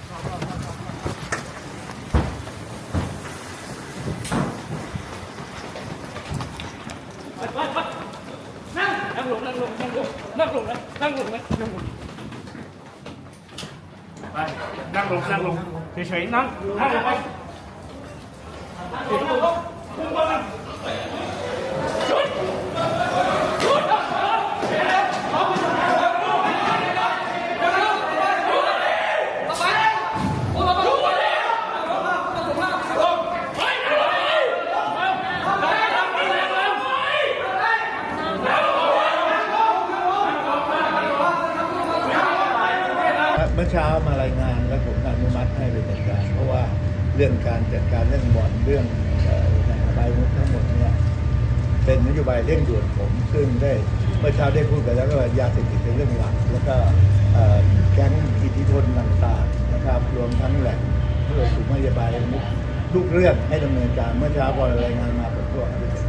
นั่งนั่งลงนั่งลงนั่งลงนั่งลงนะนั่งลงนะนั่งลงไปนั่งลงนั่งลงเฉยๆนั่งนั่งลงไป เมื่อเช้ามารายงานแล้วผมอนุมัติให้ไปจัดการ เพราะว่าเรื่องการจัดการเรื่องบ่อนเรื่องเอ่ออบายมุขทั้งหมดเนี่ยเป็นนโยบายเร่งด่วนผมซึ่งได้เมื่อเช้าได้พูดไปแล้วก็ว่ายาเสพติดเป็นเรื่องหลัก แล้วก็แก๊งอิทธิพลต่างๆนะครับ รวมทั้งแหล่งเพื่อสู่นโยบายมุขทุกเรื่องให้ดำเนินการเมื่อเช้าพอรายงานมาผมก็เอาไปจัด